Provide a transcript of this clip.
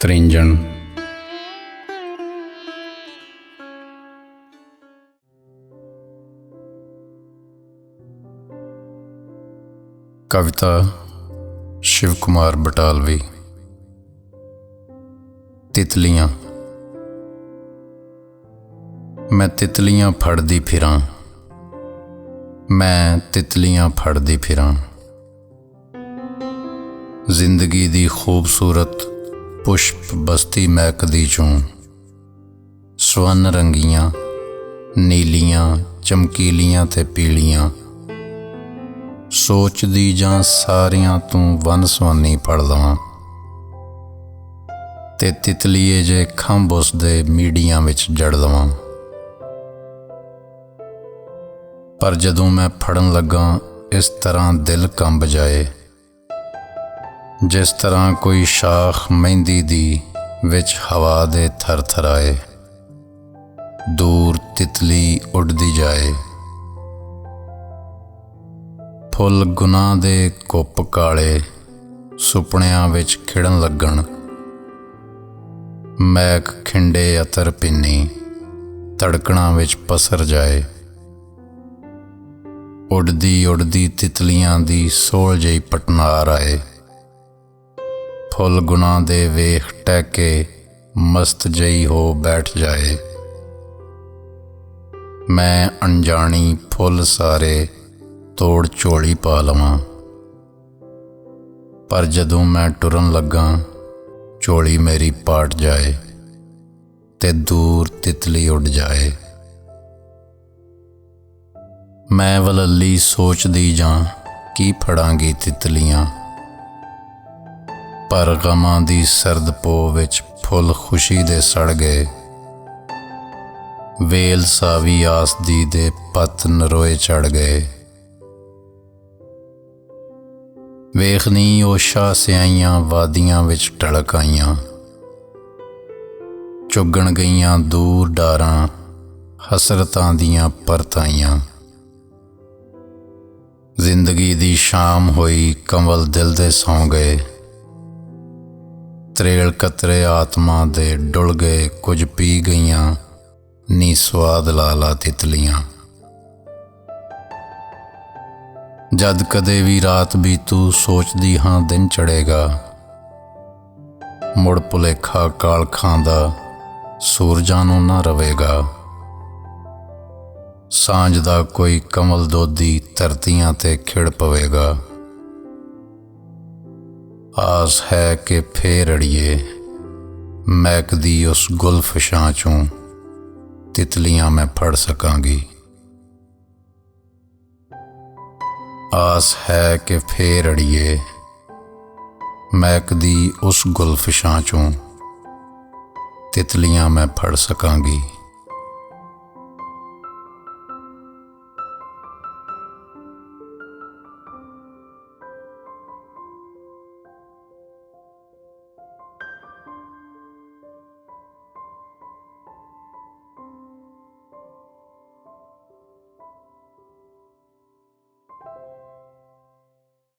ਤ੍ਰਿੰਜਣ। ਕਵਿਤਾ ਸ਼ਿਵ ਕੁਮਾਰ ਬਟਾਲਵੀ। ਤਿਤਲੀਆਂ। ਮੈਂ ਤਿਤਲੀਆਂ ਫੜਦੀ ਫਿਰਾਂ। ਮੈਂ ਤਿਤਲੀਆਂ ਫੜਦੀ ਫਿਰਾਂ। ਜ਼ਿੰਦਗੀ ਦੀ ਖੂਬਸੂਰਤ ਪੁਸ਼ਪ ਬਸਤੀ ਮਹਿਕਦੀ ਚੋਂ। ਸਵਨ ਰੰਗੀਆਂ, ਨੀਲੀਆਂ, ਚਮਕੀਲੀਆਂ ਤੇ ਪੀਲੀਆਂ। ਸੋਚਦੀ ਜਾਂ ਸਾਰਿਆਂ ਤੋਂ ਵਨਸਵਨੀ ਪੜ ਲਵਾਂ। ਤੇ ਤਿਤਲੀਏ ਜੇ ਖੰਭ ਉਸ ਦੇ ਮੀਡੀਆਂ ਵਿੱਚ ਜੜ ਲਵਾਂ। ਪਰ ਜਦੋਂ ਮੈਂ ਫੜਨ ਲੱਗਾ, ਇਸ ਤਰ੍ਹਾਂ ਦਿਲ ਕੰਬ ਜਾਏ। ਜਿਸ ਤਰ੍ਹਾਂ ਕੋਈ ਸ਼ਾਖ ਮਹਿੰਦੀ ਦੀ ਵਿੱਚ ਹਵਾ ਦੇ ਥਰਥਰਾਏ, ਦੂਰ ਤਿਤਲੀ ਉੱਡਦੀ ਜਾਏ। ਫੁੱਲ ਗੁਨਾਹ ਦੇ ਕੁੱਪ ਕਾਲੇ, ਸੁਪਨਿਆਂ ਵਿੱਚ ਖਿੜਨ ਲੱਗਣ। ਮੈਕ ਖਿੰਡੇ ਅਤਰ ਪਿੰਨੀ, ਧੜਕਣਾਂ ਵਿੱਚ ਪਸਰ ਜਾਏ। ਉੱਡਦੀ ਉੱਡਦੀ ਤਿਤਲੀਆਂ ਦੀ ਸੋਲ ਜਿਹੀ ਪਟਨਾਰ ਆਏ। ਫੁੱਲ ਗੁਣਾ ਦੇ ਵੇਖ ਟਹਿਕੇ ਮਸਤ ਜਈ ਹੋ ਬੈਠ ਜਾਏ। ਮੈਂ ਅਣਜਾਣੀ ਫੁੱਲ ਸਾਰੇ ਤੋੜ ਝੋਲੀ ਪਾ ਲਵਾਂ। ਪਰ ਜਦੋਂ ਮੈਂ ਟੁਰਨ ਲੱਗਾ, ਝੋਲੀ ਮੇਰੀ ਪਾਟ ਜਾਏ ਤੇ ਦੂਰ ਤਿਤਲੀ ਉੱਡ ਜਾਏ। ਮੈਂ ਵਲੱਲੀ ਸੋਚਦੀ ਜਾਂ ਕੀ ਫੜਾਂਗੀ ਤਿਤਲੀਆਂ। ਪਰ ਗਮਾਂ ਦੀ ਸਰਦ ਪੋ ਵਿੱਚ ਫੁੱਲ ਖੁਸ਼ੀ ਦੇ ਸੜ ਗਏ। ਵੇਲ ਸਾਵੀ ਆਸ ਦੀ ਦੇ ਪਤ ਨਰੋਏ ਚੜ ਗਏ। ਵੇਖਨੀ ਓਸ਼ਾ ਸਿਆਈਆਂ ਵਾਦੀਆਂ ਵਿੱਚ ਟੜਕ ਆਈਆਂ। ਚੁੱਗਣ ਗਈਆਂ ਦੂਰ ਡਾਰਾਂ ਹਸਰਤਾਂ ਦੀਆਂ ਪਰਤਾਈਆਂ। ਜ਼ਿੰਦਗੀ ਦੀ ਸ਼ਾਮ ਹੋਈ ਕੰਵਲ ਦਿਲ ਦੇ ਸੌਂ ਗਏ। ਤਰੇਲ ਕਤਰੇ ਆਤਮਾ ਦੇ ਡੁੱਲ ਗਏ, ਕੁਝ ਪੀ ਗਈਆਂ, ਨੀ ਸਵਾਦ ਲਾਲਾ ਤਿਤਲੀਆਂ ਜਦ ਕਦੇ ਵੀ ਰਾਤ ਵੀ ਤੂੰ ਸੋਚਦੀ ਹਾਂ ਦਿਨ ਚੜੇਗਾ ਮੁੜ ਭੁਲੇਖਾ ਕਾਲ ਖਾਂਦਾ ਸੂਰਜਾਂ ਨੂੰ ਨਾ ਰਵੇਗਾ। ਸਾਂਝ ਦਾ ਕੋਈ ਕਮਲ ਦੋਦੀ ਧਰਤੀਆਂ ਤੇ ਖਿੜ ਪਵੇਗਾ। ਆਸ ਹੈ ਕਿ ਫੇਰ ਅੜੀਏ ਮਹਿਕਦੀ ਉਸ ਗੁਲਫਸ਼ਾਂ ਚੋਂ ਤਿਤਲੀਆਂ ਮੈਂ ਫੜ ਸਕਾਂਗੀ। ਆਸ ਹੈ ਕਿ ਫੇਰ ਅੜੀਏ ਮਹਿਕਦੀ ਉਸ ਗੁਲਫਸ਼ਾਂ ਚੋਂ ਤਿਤਲੀਆਂ ਮੈਂ ਫੜ ਸਕਾਂਗੀ।